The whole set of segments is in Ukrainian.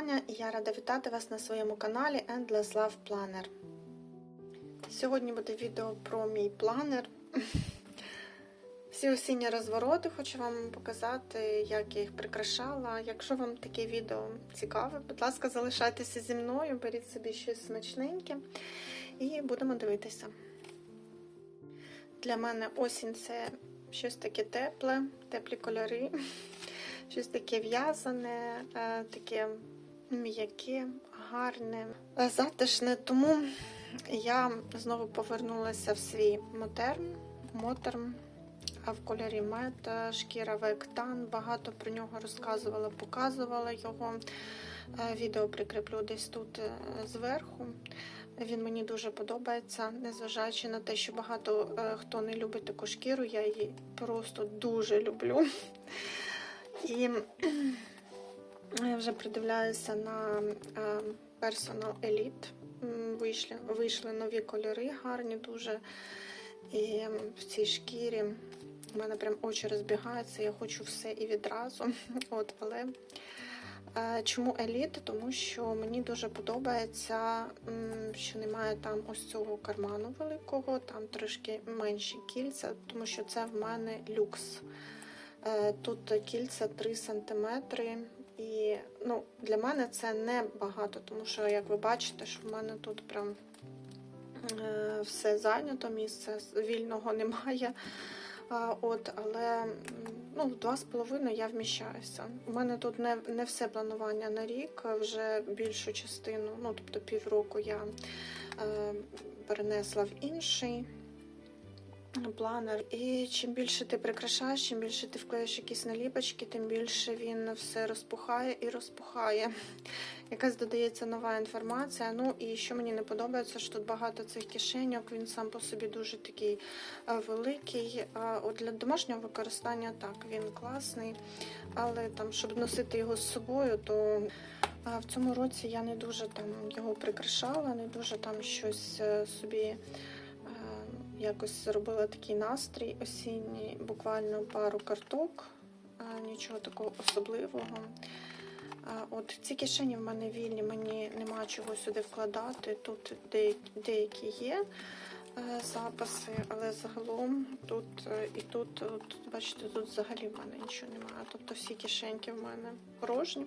Таня і я рада вітати вас на своєму каналі Endless Love Planner. Сьогодні буде відео про мій планер. Всі осінні розвороти хочу вам показати, як я їх прикрашала. Якщо вам таке відео цікаве, будь ласка, залишайтеся зі мною, беріть собі щось смачненьке і будемо дивитися. Для мене осінь це щось таке тепле, теплі кольори, щось таке в'язане, е, таке м'яке, гарне, е, затишне. Тому я знову повернулася в свій мотерн, мотерн в кольорі мед, шкіра вектан. Багато про нього розказувала, показувала його. Е, Відео прикріплю десь тут е, зверху. Він мені дуже подобається, незважаючи на те, що багато е, хто не любить таку шкіру, я її просто дуже люблю. І я вже придивляюся на е, Personal Elite. Вийшли, вийшли нові кольори, гарні дуже. І в цій шкірі в мене прям очі розбігаються, я хочу все і відразу. От, але е, чому еліт? Тому що мені дуже подобається, що немає там ось цього карману великого, там трошки менші кільця, тому що це в мене люкс. Е, Тут кільця 3 см. І ну, для мене це не багато, тому що, як ви бачите, що в мене тут прям е, все зайнято, місця вільного немає. А, От, але ну, в два з половиною я вміщаюся. У мене тут не, не все планування на рік, вже більшу частину, ну тобто півроку я е, перенесла в інший планер. І чим більше ти прикрашаєш, чим більше ти вклеїш якісь наліпочки, тим більше він все розпухає і розпухає. Якась додається нова інформація. Ну і що мені не подобається, що тут багато цих кишеньок, він сам по собі дуже такий е, великий. От для домашнього використання так, він класний, але там, щоб носити його з собою, то в цьому році я не дуже там його прикрашала, не дуже там щось е, собі е, якось зробила такий настрій осінній, буквально пару карток, нічого такого особливого. От ці кишені в мене вільні, мені нема чого сюди вкладати. Тут деякі, є е, записи, але загалом тут е, і тут, от, бачите, тут взагалі в мене нічого немає. Тобто всі кишеньки в мене порожні.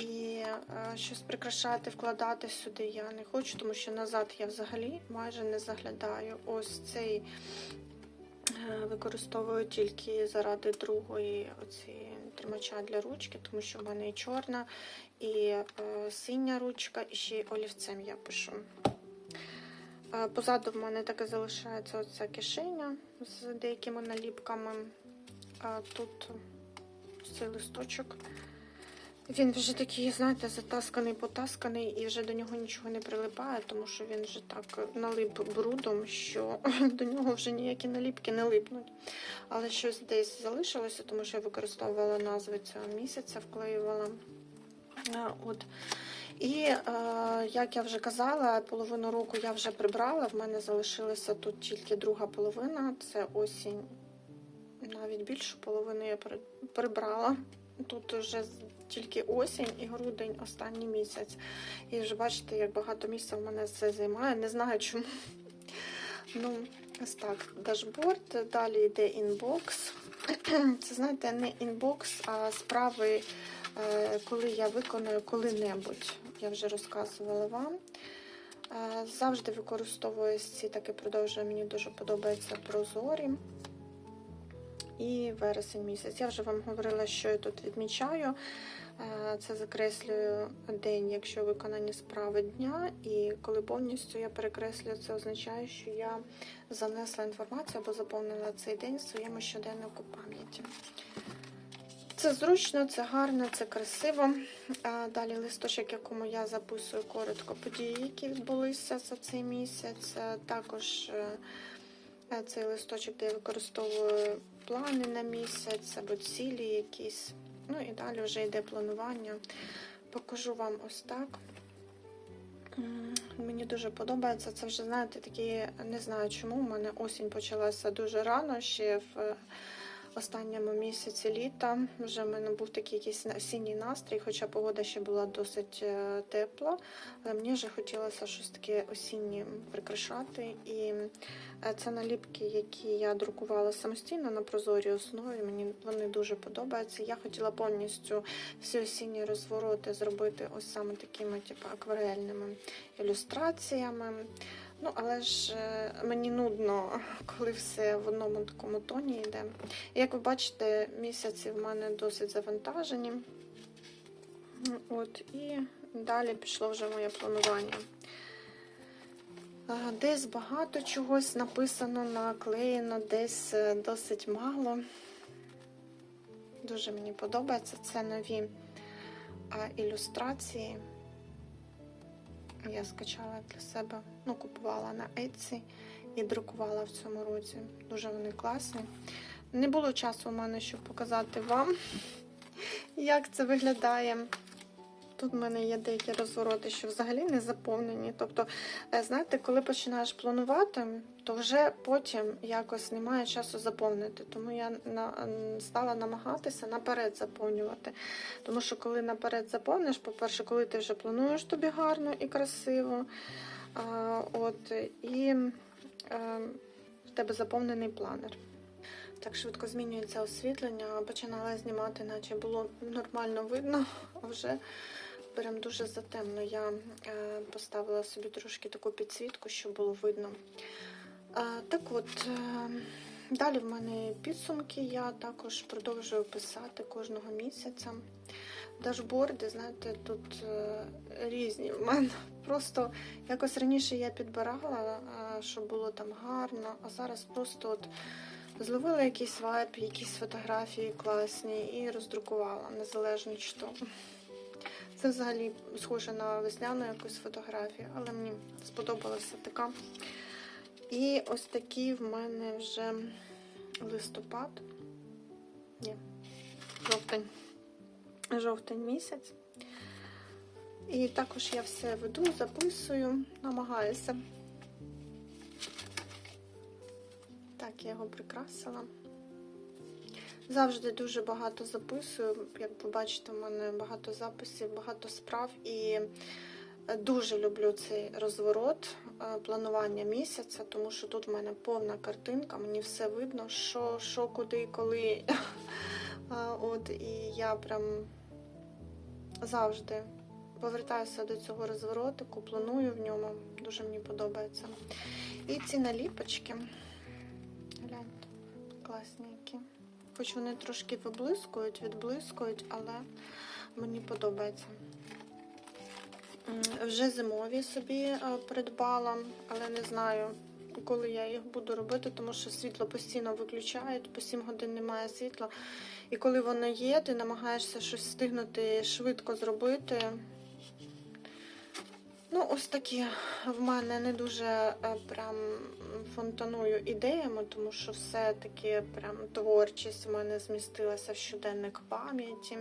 І е, щось прикрашати, вкладати сюди я не хочу, тому що назад я взагалі майже не заглядаю. Ось цей е, використовую тільки заради другої оці тримача для ручки, тому що в мене і чорна, і е, синя ручка, і ще й олівцем я пишу. Позаду в мене так і залишається оця кишеня з деякими наліпками. Тут цей листочок. Він вже такий, знаєте, затасканий, потасканий, і вже до нього нічого не прилипає, тому що він вже так налип брудом, що до нього вже ніякі наліпки не липнуть. Але щось десь залишилося, тому що я використовувала назви цього місяця, вклеювала. От. І, е, як я вже казала, половину року я вже прибрала. В мене залишилася тут тільки друга половина, це осінь. Навіть більшу половину я прибрала. Тут вже тільки осінь і грудень останній місяць. І вже бачите, як багато місця в мене це займає. Не знаю чому. Ну, ось так. Дашборд. Далі йде інбокс. Це, знаєте, не інбокс, а справи, е, коли я виконую коли-небудь. Я вже розказувала вам. Е, Завжди використовую ці таки продовжую. Мені дуже подобається прозорі і вересень місяць. Я вже вам говорила, що я тут відмічаю. Е, Це закреслюю день, якщо виконані справи дня, і коли повністю я перекреслюю, це означає, що я занесла інформацію або заповнила цей день в своєму щоденнику пам'яті. Це зручно, це гарно, це красиво. Далі листочок, якому я записую коротко події, які відбулися за цей місяць. Е, Також е, е, цей листочок, де я використовую плани на місяць або цілі якісь. Ну і далі вже йде планування. Покажу вам ось так. Мені дуже подобається. Це вже, знаєте, такі, не знаю чому, у мене осінь почалася дуже рано, ще в останньому місяці літа. Вже в мене був такий якийсь осінній настрій, хоча погода ще була досить е, тепла. Але мені вже хотілося щось таке осіннє прикрашати. І е, це наліпки, які я друкувала самостійно на прозорій основі. Мені вони дуже подобаються. Я хотіла повністю всі осінні розвороти зробити ось саме такими, типу, акварельними ілюстраціями. Ну, але ж е, мені нудно, коли все в одному такому тоні йде. Як ви бачите, місяці в мене досить завантажені. От, і далі пішло вже моє планування. Десь багато чогось написано, наклеєно, десь е, досить мало. Дуже мені подобається. Це нові ілюстрації. Я скачала для себе, ну, купувала на Etsy і друкувала в цьому році. Дуже вони класні. Не було часу у мене, щоб показати вам, як це виглядає. Тут в мене є деякі розвороти, що взагалі не заповнені. Тобто, е, знаєте, коли починаєш планувати, то вже потім якось немає часу заповнити. Тому я стала намагатися наперед заповнювати. Тому що коли наперед заповниш, по-перше, коли ти вже плануєш тобі гарно і красиво, от, і е, в тебе заповнений планер. Так швидко змінюється освітлення. Починала знімати, наче було нормально видно, вже прям дуже затемно. Я е, поставила собі трошки таку підсвітку, щоб було видно. Е, так от, е, далі в мене підсумки. Я також продовжую писати кожного місяця. Дашборди, знаєте, тут різні в мене. Просто якось раніше я підбирала, щоб було там гарно, а зараз просто от зловила якийсь вайб, якісь фотографії класні і роздрукувала, незалежно чи то. Це взагалі схоже на весняну якусь фотографію, але мені сподобалася така. І ось такий в мене вже листопад. Ні, жовтень. Жовтень місяць. І також я все веду, записую, намагаюся. Так, я його прикрасила. Завжди дуже багато записую. Як ви бачите, в мене багато записів, багато справ. І дуже люблю цей розворот е, планування місяця, тому що тут в мене повна картинка, мені все видно, що, що куди, коли. От, І я прям завжди повертаюся до цього розворотику, планую в ньому. Дуже мені подобається. І ці наліпочки. Гляньте, які. Хоч вони трошки виблискують, відблискують, але мені подобається. Вже зимові собі е, придбала, але не знаю, коли я їх буду робити, тому що світло постійно виключають, по 7 годин немає світла. І коли воно є, ти намагаєшся щось встигнути швидко зробити. Ну, ось такі в мене не дуже е, прям фонтаную ідеями, тому що все-таки прям творчість в мене змістилася в щоденник пам'яті.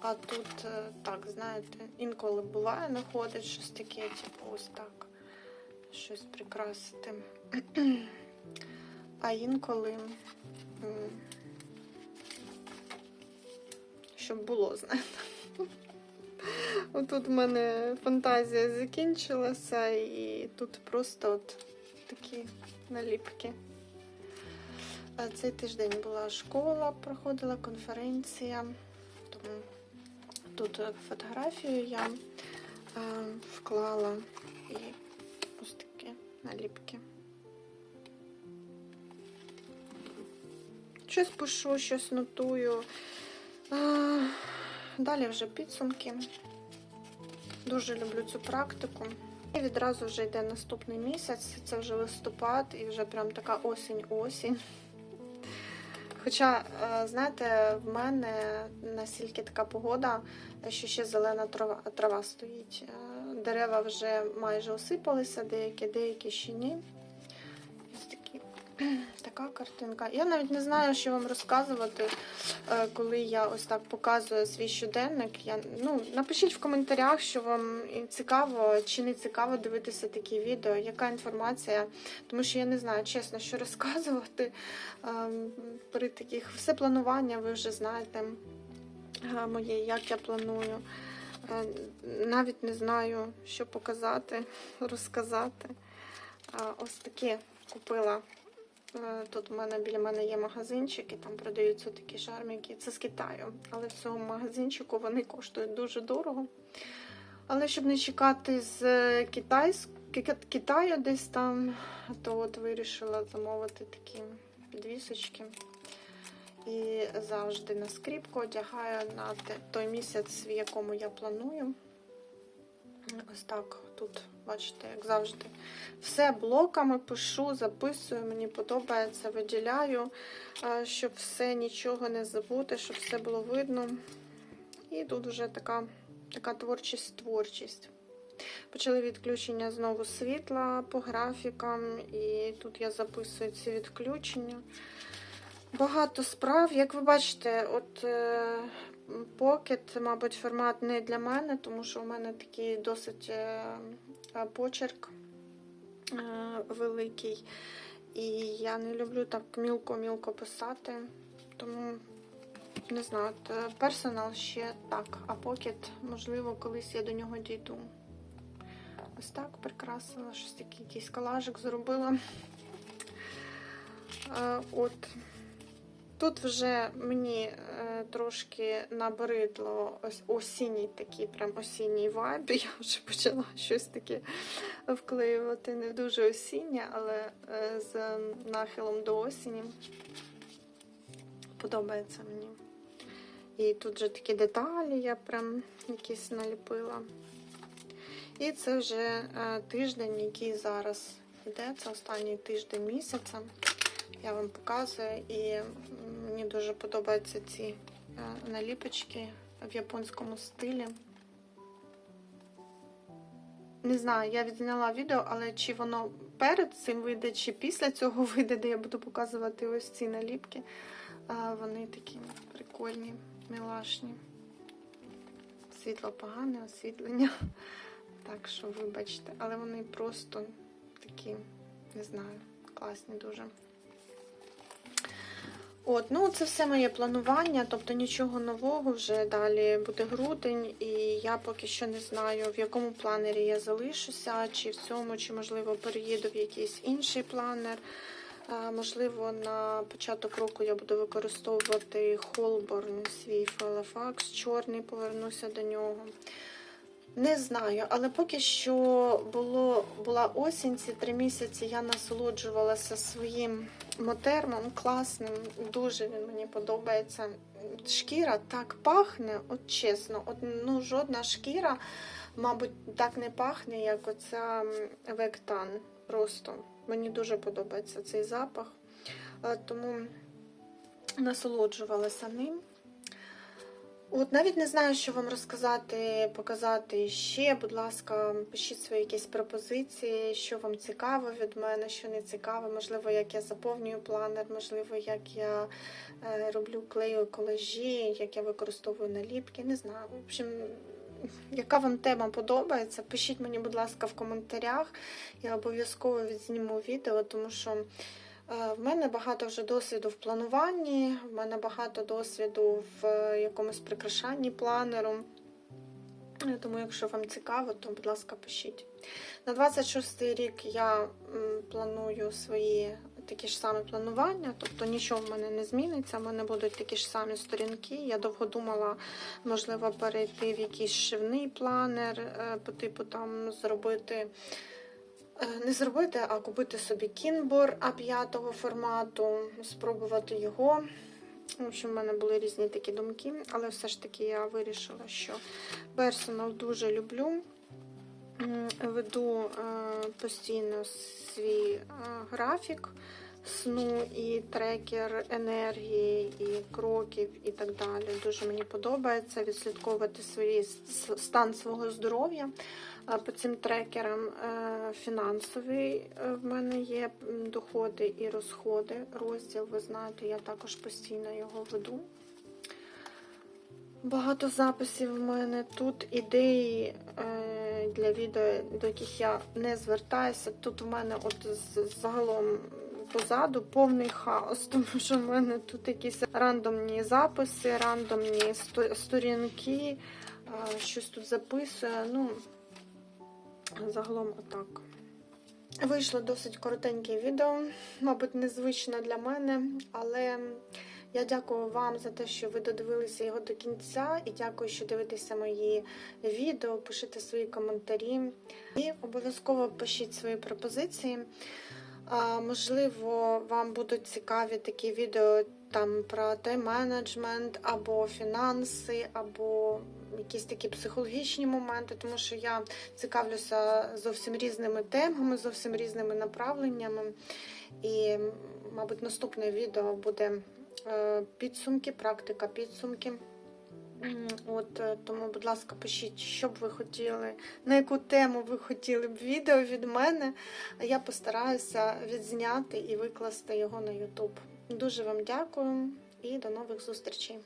А тут е, так, знаєте, інколи буває, знаходить щось таке, типу, ось так, щось прикрасити. А інколи, щоб було, знаєте. Отут в мене фантазія закінчилася, і тут просто от такі наліпки. А Цей тиждень була школа, проходила конференція, тому тут фотографію я е, вклала і ось такі наліпки. Щось пишу, щось нотую. А, Далі вже підсумки. Дуже люблю цю практику. І відразу вже йде наступний місяць, це вже листопад і вже прям така осінь-осінь. Хоча, е, знаєте, в мене настільки така погода, що ще зелена трава, трава стоїть. Е, Дерева вже майже осипалися, деякі, деякі ще ні. Така картинка. Я навіть не знаю, що вам розказувати, е, коли я ось так показую свій щоденник. Я, ну, напишіть в коментарях, що вам цікаво чи не цікаво дивитися такі відео, яка інформація. Тому що я не знаю, чесно, що розказувати ем, при таких все планування, ви вже знаєте е, моє, як я планую. Е, Навіть не знаю, що показати, розказати. Ось такі купила. Е, Тут у мене біля мене є магазинчик, і там продаються такі шармики. Це з Китаю. Але в цьому магазинчику вони коштують дуже дорого. Але щоб не чекати з Китаю десь там, то от вирішила замовити такі підвісочки. І завжди на скріпку одягаю на той місяць, в якому я планую. Ось так тут, бачите, як завжди. Все блоками пишу, записую, мені подобається, виділяю, е, щоб все нічого не забути, щоб все було видно. І тут вже така, така творчість, творчість. Почали відключення знову світла по графікам, і тут я записую ці відключення. Багато справ. Як ви бачите, от е, Pocket, мабуть, формат не для мене, тому що у мене такий досить е, почерк великий. І я не люблю так мілко-мілко писати. Тому не знаю, персонал ще так, а Pocket, можливо, колись я до нього дійду. Ось так прикрасила, щось такий якийсь колажик зробила. От. Тут вже мені е, трошки набридло ось осінній такий прям осінній вайб. Я вже почала щось таке вклеювати. Не дуже осіннє, але е, з нахилом до осені. Подобається мені. І тут вже такі деталі я прям якісь наліпила. І це вже е, тиждень, який зараз йде. Це останній тиждень місяця. Я вам показую, і мені дуже подобаються ці е, наліпочки в японському стилі. Не знаю, я відзняла відео, але чи воно перед цим вийде, чи після цього вийде, де я буду показувати ось ці наліпки. Вони такі прикольні, милашні. Світло погане, освітлення. Так що, вибачте, але вони просто такі, не знаю, класні дуже. От, ну це все моє планування, тобто нічого нового вже далі буде грудень, і я поки що не знаю, в якому планері я залишуся, чи в цьому, чи, можливо, переїду в якийсь інший планер. Можливо, на початок року я буду використовувати Холборн, свій Фелефакс, чорний, повернуся до нього. Не знаю, але поки що було, була осінь, ці три місяці я насолоджувалася своїм мотермом класним, дуже він мені подобається. Шкіра так пахне, от чесно, от, ну, жодна шкіра, мабуть, так не пахне, як оця Вектан. Просто мені дуже подобається цей запах, Е, тому насолоджувалася ним. От навіть не знаю, що вам розказати, показати ще. Будь ласка, пишіть свої якісь пропозиції, що вам цікаво від мене, що не цікаво, можливо, як я заповнюю планер, можливо, як я е, роблю клею колажі, як я використовую наліпки. Не знаю. В общем, яка вам тема подобається, пишіть мені, будь ласка, в коментарях. Я обов'язково відзніму відео, тому що. Е, В мене багато вже досвіду в плануванні, в мене багато досвіду в е, якомусь прикрашанні планером. Е, Тому, якщо вам цікаво, то, будь ласка, пишіть. На 26 й рік я планую свої такі ж самі планування, тобто нічого в мене не зміниться, в мене будуть такі ж самі сторінки. Я довго думала, можливо, перейти в якийсь шивний планер, по типу там зробити. Е, Не зробити, а купити собі кінбор А5 формату, спробувати його. В общем, в мене були різні такі думки, але все ж таки я вирішила, що персонал дуже люблю. Веду е, постійно свій е, графік сну, і трекер енергії, і кроків, і так далі. Дуже мені подобається відслідковувати свій стан свого здоров'я. По цим трекерам е, фінансовий е, в мене є доходи і розходи. Розділ, ви знаєте, я також постійно його веду. Багато записів в мене тут ідеї е, для відео, до яких я не звертаюся. Тут в мене от загалом позаду повний хаос, тому що в мене тут якісь рандомні записи, рандомні сторінки, е, щось тут записую. Ну, загалом отак. Вийшло досить коротеньке відео, мабуть, незвично для мене, але я дякую вам за те, що ви додивилися його до кінця, і дякую, що дивитеся мої відео, пишите свої коментарі. І обов'язково пишіть свої пропозиції. Можливо, вам будуть цікаві такі відео там про тайм-менеджмент, або фінанси, або якісь такі психологічні моменти, тому що я цікавлюся зовсім різними темами, зовсім різними направленнями. І, мабуть, наступне відео буде е, підсумки, практика підсумки. От е, тому, будь ласка, пишіть, що б ви хотіли, на яку тему ви хотіли б відео від мене. Я постараюся відзняти і викласти його на YouTube. Дуже вам дякую і до нових зустрічей.